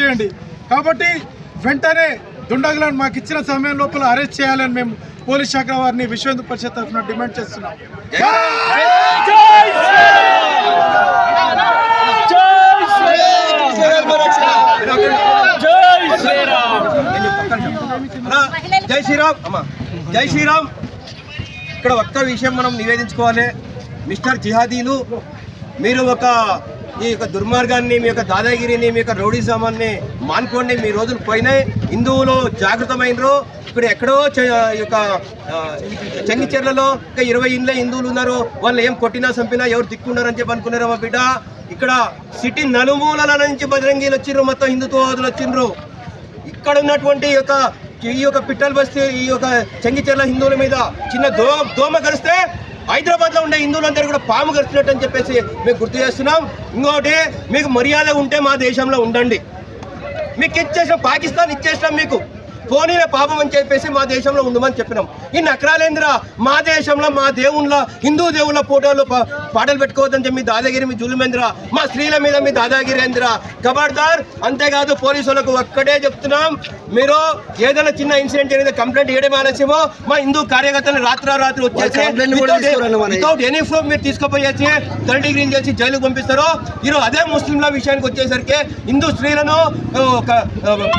చేయండి. కాబట్టి వెంటనే దుండగులను మాకు ఇచ్చిన సమయం లోపల అరెస్ట్ చేయాలని మేము పోలీస్ శాఖ వారిని విశ్వ హిందూ పరిషత్ తరఫున డిమాండ్ చేస్తున్నాం. జై శ్రీరామ్. అమ్మా. జై శ్రీరామ్. ఇక్కడ ఒక్క విషయం మనం నివేదించుకోవాలి. మిస్టర్ జిహాదీలు మీరు ఒక ఈ యొక్క దుర్మార్గాన్ని మీ యొక్క దాదాగిరిని మీ యొక్క రౌడీజామాన్ని మానుకోండి. మీ రోజులు పోయినాయి. హిందువులు జాగృతమైనరు ఇప్పుడు ఎక్కడో చ- ఈ యొక్క చంగిచెర్లలో చెంగిచెర్లలో ఇంకా ఇరవై ఇండ్ల హిందువులు ఉన్నారు. వాళ్ళు ఏం కొట్టినా చంపినా ఎవరు దిక్కున్నారని చెప్పి అనుకున్నారా మా బిడ్డ. ఇక్కడ సిటీ నలుమూలల నుంచి బజరంగీలు వచ్చిండ్రు మొత్తం హిందుత్వవాదులు వచ్చిండ్రు ఇక్కడ ఉన్నటువంటి యొక్క ఈ యొక్క పిట్టల బస్తీ ఈ యొక్క చెంగిచెర్ల హిందువుల మీద చిన్న దో దోమ కలిస్తే హైదరాబాద్లో ఉండే హిందువులందరూ కూడా పాము గడిచినట్టు అని చెప్పేసి మేము గుర్తు చేస్తున్నాం. ఇంకోటి మీకు మర్యాద ఉంటే మా దేశంలో ఉండండి. మీకు ఇచ్చేసాం పాకిస్తాన్ ఇచ్చేసాం మీకు. పోనీల పాపం అని చెప్పేసి మా దేశంలో ఉండమని చెప్పినాం. ఈ నక్రాలేంద్ర మా దేశంలో మా దేవుళ్ళ హిందూ దేవుళ్ళ ఫోటోలు పాటలు పెట్టుకోవద్దని చెప్పి మీ దాదాగిరి మీ జులుమేంద్ర మా స్త్రీల మీద మీ దాదాగిరేంద్ర. ఖబర్దార్ అంతేకాదు పోలీసులకు ఒక్కటే చెప్తున్నాం. మీరు ఏదైనా చిన్న ఇన్సిడెంట్ జరిగితే కంప్లైంట్ ఇవ్వడం ఆలస్యమో మా హిందూ కార్యకర్తలు రాత్రి రాత్రి వచ్చేసి వితౌట్ ఎనీ ప్రూఫ్ మీరు. తీసుకుపోయేసి థర్డ్ డిగ్రీ చేసి జైలుకు పంపిస్తారు ఈరోజు అదే ముస్లింల విషయానికి వచ్చేసరికి హిందూ స్త్రీలను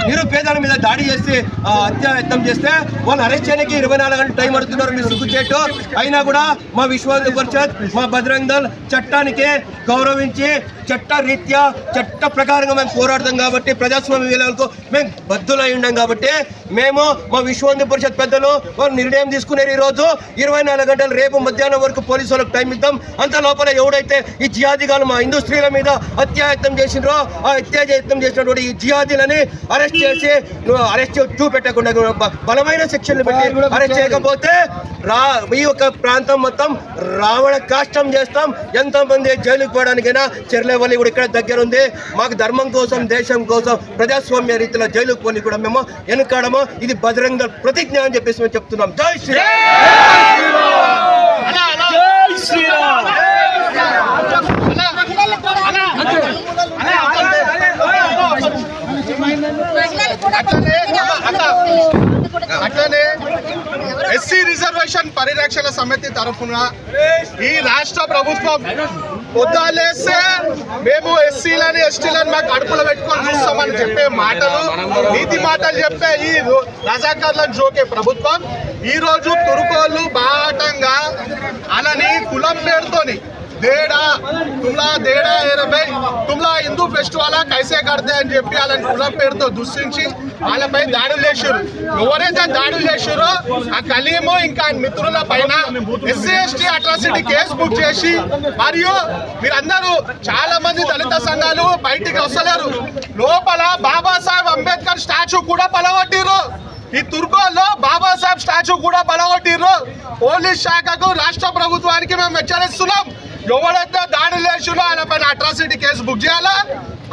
నిరుపేదల మీద దాడి చేసి ఆ, హత్యాయత్నం చేస్తే వాళ్ళు అరెస్ట్ చేయడానికి ఇరవై నాలుగు గంటలు టైం పడుతున్నారు మీరు సిగ్గు చేయటం అయినా కూడా మా విశ్వాస పరిషత్ మా బజరంగ్ దళ్ చట్టానికి గౌరవించి చట్ట రీత్యా చట్ట ప్రకారంగా మేము పోరాడతాం కాబట్టి ప్రజాస్వామ్య విలువలకు మేము బద్దులై ఉండం కాబట్టి మేము మా విశ్వంది పరిషత్ పెద్దలు వాళ్ళు నిర్ణయం తీసుకున్నారు ఈ రోజు ఇరవై నాలుగు గంటలు రేపు మధ్యాహ్నం వరకు పోలీసు వాళ్ళకి టైం ఇద్దాం. అంత లోపల ఎవడైతే ఈ జిహాదీగాలు మా హిందూ స్త్రీల మీద అత్యాయత్నం చేసినారో ఆ అత్యాయత్నం చేసినటువంటి ఈ జియాదీలని అరెస్ట్ చేసి అరెస్ట్ చూపెట్టకుండా బ- బలమైన శిక్షలు పెట్టి అరెస్ట్ చేయకపోతే రా ఈ యొక్క ప్రాంతం మొత్తం రావణ కాష్టం చేస్తాం. ఎంతో మంది జైలుకు పోవడానికైనా చెర్లేవల్లి కూడా ఇక్కడ దగ్గర ఉంది. మాకు ధర్మం కోసం దేశం కోసం ప్రజాస్వామ్య రీతిలో జైలుకు పోని కూడా మేము వెనుకాడము. ఇది బజరంగ ప్రతిజ్ఞ అని చెప్పేసి మేము చెప్తున్నాం. జై శ్రీరామ్! అట్లనే ఎస్సీ రిజర్వేషన్ పరిరక్షణ సమితి తరఫున ఈ రాష్ట్ర ప్రభుత్వం పొద్దులేస్తే మేము ఎస్సీలని ఎస్టీలని మాకు అడుపులు పెట్టుకొని చూస్తామని చెప్పే మాటలు నీతి మాటలు చెప్పే ఈ రజాకార్లను జోకే ప్రభుత్వం. ఈరోజు తురుకోళ్ళు బాటంగా అలాని కులం పేరుతోని దేడా తుమ్లా దేడా ఏరబై తుమ్లా హిందూ ఫెస్టివల్ కైసే కడితే అని చెప్పి వాళ్ళని కులం పేరుతో దుష్టించి వాళ్ళపై దాడులు చేశారు ఎవరైతే దాడులు చేశారో ఆ కలీము ఇంకా మిత్రుల పైన SC ST atrocity case book చేసి మరియు మీరందరూ చాలా మంది దళిత సంఘాలు బయటికి వస్తలేరు. లోపల బాబాసాహెబ్ అంబేద్కర్ స్టాచ్యూ కూడా పలగొట్టిరు ఈ తుర్కోల్లో బాబాసాహెబ్ స్టాచ్యూ కూడా పలగొట్టిర్రు. పోలీస్ శాఖకు రాష్ట్ర ప్రభుత్వానికి మేము హెచ్చరిస్తున్నాం. ఎవడైతే దాడులు చేసిరో ఆయన పైన అట్రాసిటీ కేసు బుక్ చేయాలా?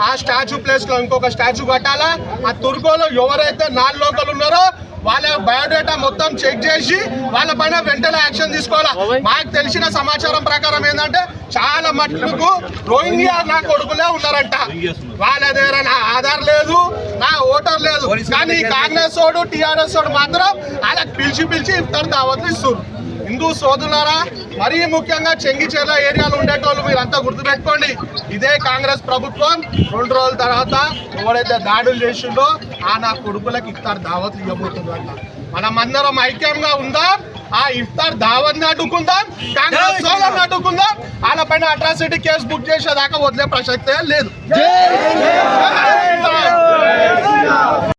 ఆ స్టాచ్యూ ప్లేస్లో ఇంకొక స్టాచ్యూ కట్టాలా? ఆ తుర్కోలో ఎవరైతే నాన్ లోకల్ ఉన్నారో వాళ్ళ బయోడేటా మొత్తం చెక్ చేసి వాళ్ళ పైన వెంటనే యాక్షన్ తీసుకోవాలా? మాకు తెలిసిన సమాచారం ప్రకారం ఏంటంటే చాలా మట్టుకు రోహింగ్యా నా కొడుకులే ఉన్నారంట. వాళ్ళ దగ్గర ఆధార్ లేదు. ఓటర్ లేదు. కానీ కాంగ్రెస్ వాడు టిఆర్ఎస్ వాడు మాత్రం వాళ్ళకి పిలిచి పిలిచి ఇఫ్తార్ దావత్లు ఇస్తారు హిందూ సోదరులారా మరీ ముఖ్యంగా చెంగిచేర్ల ఏరియాలో ఉండేటోళ్ళు మీరంతా గుర్తుపెట్టుకోండి. ఇదే కాంగ్రెస్ ప్రభుత్వం రెండు రోజుల తర్వాత ఎవరైతే దాడులు చేసిండో ఆ నా కొడుకులకు ఇఫ్తార్ దావత్లు ఇవ్వబోతుందంట మనం అందరం ఐక్యంగా ఉందాం. ఆ ఇఫ్తార్ దావత్ అడ్డుకుందాం కాంగ్రెస్ సోదరుని అడ్డుకుందాం వాళ్ళ పైన అట్రాసిటీ కేసు బుక్ చేసేదాకా వదిలే ప్రసక్తే లేదు.